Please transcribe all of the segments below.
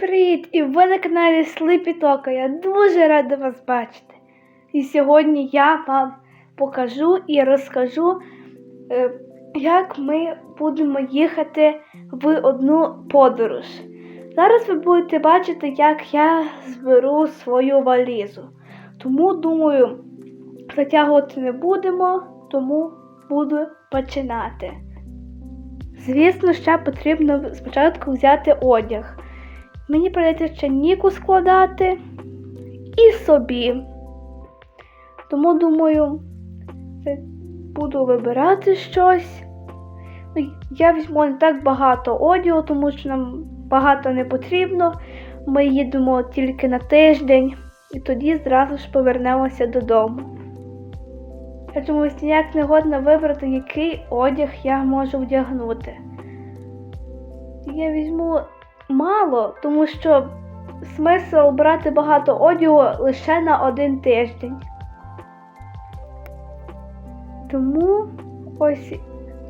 привіт! І ви на каналі Слипітока. Я дуже рада вас бачити. І сьогодні я вам покажу і розкажу, е, як ми будемо їхати в одну подорож. Зараз ви будете бачити, як я зберу свою валізу. Тому, думаю, затягувати не будемо, тому буду починати. Звісно, ще потрібно спочатку взяти одяг. Мені прийдеться ще Ніку складати і собі. Тому, думаю, буду вибирати щось. Ну, Я візьму не так багато одягу, тому що нам багато не потрібно. Ми їдемо тільки на тиждень і тоді зразу ж повернемося додому. Я чомусь ніяк не годна вибрати, який одяг я можу вдягнути. Я візьму мало, тому що смисл брати багато одягу лише на один тиждень. Тому ось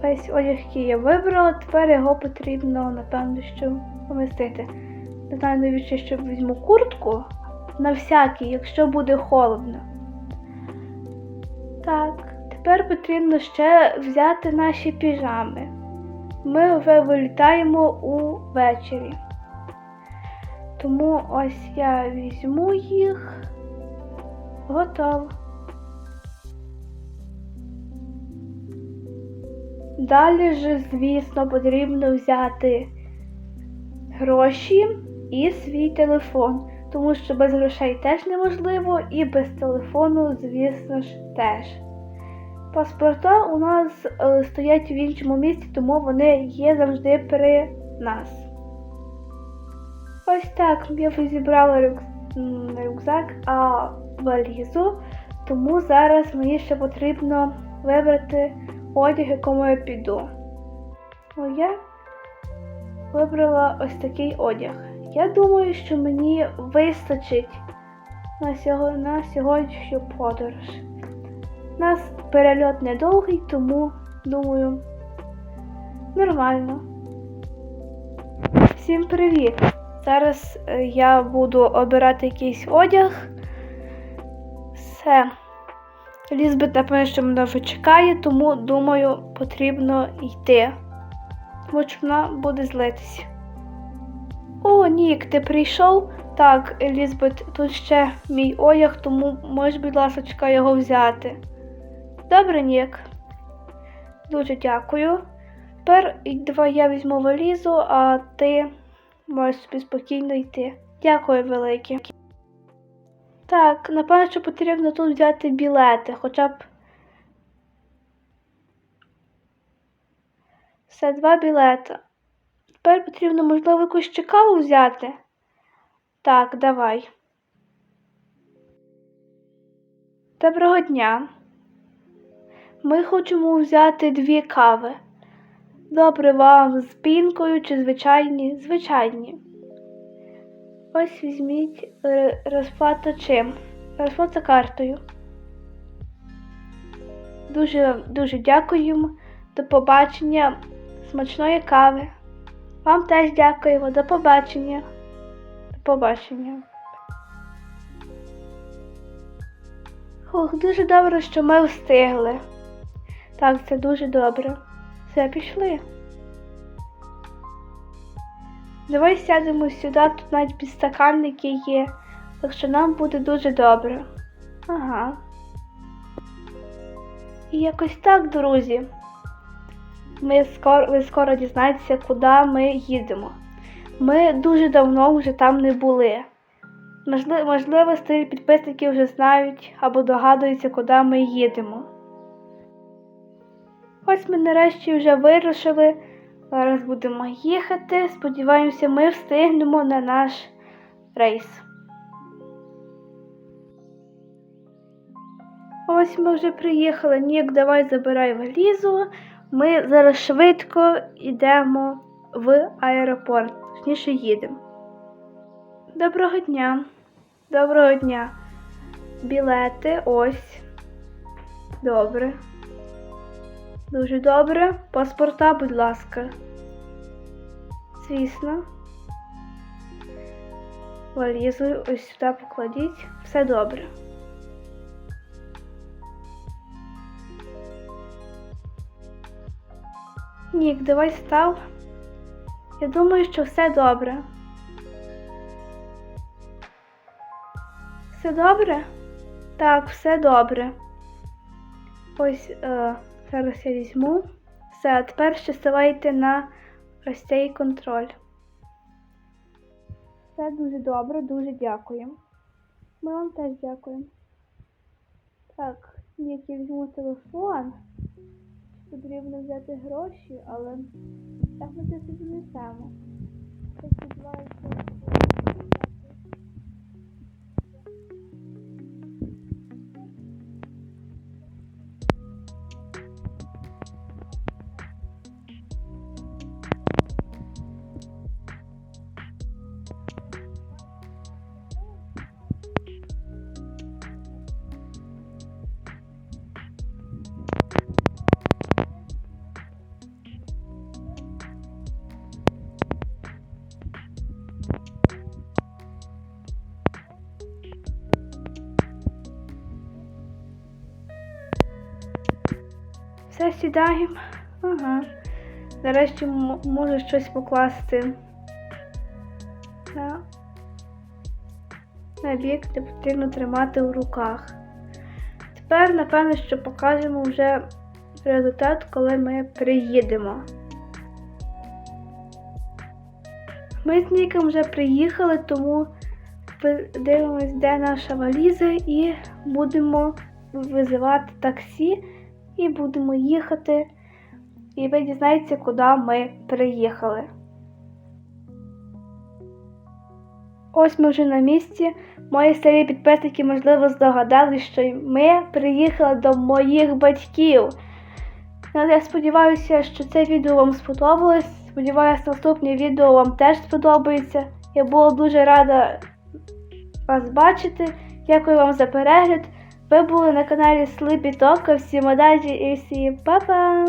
весь одяг, який я вибрала, тепер його потрібно, напевно, що помістити. Не знаю, навіщо що візьму куртку на всякий, якщо буде холодно. Так, тепер потрібно ще взяти наші піжами. Ми вилітаємо увечері. Тому ось я візьму їх. Готово. Далі ж, звісно, потрібно взяти гроші і свій телефон, тому що без грошей теж неможливо, і без телефону, звісно ж, теж. Паспорта у нас е, стоять в іншому місці, тому вони є завжди при нас. Ось так я зібрала рюк... рюкзак, а валізу, тому зараз мені ще потрібно вибрати одяг, якому я піду. Ну, я вибрала ось такий одяг. Я думаю, що мені вистачить на, сього... на сьогоднішню подорож. У нас перельот недовгий, тому думаю, нормально. Всім привіт! Зараз е, я буду обирати якийсь одяг. Все. Лізбет, напевно, що мене вже чекає, тому думаю, потрібно йти. Тому що вона буде злитися. О, Нік, ти прийшов? Так, Елізабет, тут ще мій одяг, тому можеш, будь ласка, його взяти. Добре, Нік. Дуже дякую. Тепер давай я візьму валізу, а ти можеш собі спокійно йти. Дякую велике. Так, напевно, що потрібно тут взяти білети, хоча б. Все, два білети. Тепер потрібно, можливо, якусь каву взяти. Так, давай. Доброго дня. Ми хочемо взяти дві кави. Добре вам з пінкою чи звичайні? Звичайні. Ось візьміть е, розплата чим? Розплата картою. Дуже дуже дякуємо. До побачення. Смачної кави. Вам теж дякуємо. До побачення. До побачення. Ох, дуже добре, що ми встигли. Так, це дуже добре. Все, пішли. Давай сядемо сюди, тут навіть підстаканники є, так що нам буде дуже добре. Ага. І якось так, друзі. Ми скоро, ви скоро дізнаєтеся, куди ми їдемо. Ми дуже давно вже там не були. Можливо, можливо, старі підписники вже знають або догадуються, куди ми їдемо. Ось ми нарешті вже вирушили. Зараз будемо їхати. Сподіваємося, ми встигнемо на наш рейс. Ось ми вже приїхали. Нік, давай забирай валізу. Ми зараз швидко йдемо в аеропорт. Точніше їдемо. Доброго дня. Доброго дня. Білети ось. Добре. Дуже добре. Паспорта, будь ласка. Звісно. валізу ось сюди покладіть. Все добре. Нік, давай став. Я думаю, що все добре. Все добре? Так, все добре. Ось е, зараз я візьму. Все, а тепер ще ставайте на ось цей контроль. Все дуже добре, дуже дякуємо. Ми вам теж дякуємо. Так, Нік, я візьму телефон. Потрібно взяти гроші, але так ми це собі несемо. Я сподіваюся, Все сідаємо. Ага. Нарешті можу щось покласти на, на бік, де потрібно тримати у руках. Тепер, напевно, що покажемо вже результат, коли ми приїдемо. Ми з Ніком вже приїхали, тому дивимось, де наша валіза, і будемо визивати таксі і будемо їхати. І ви дізнаєтеся, куди ми приїхали. Ось ми вже на місці. Мої старі підписники, можливо, здогадались, що ми приїхали до моїх батьків. Ну, Я сподіваюся, що це відео вам сподобалось. Сподіваюся, наступне відео вам теж сподобається. Я була дуже рада вас бачити. Дякую вам за перегляд. Ви були на каналі Sleepy Talk. Всім удачі і всім па-па!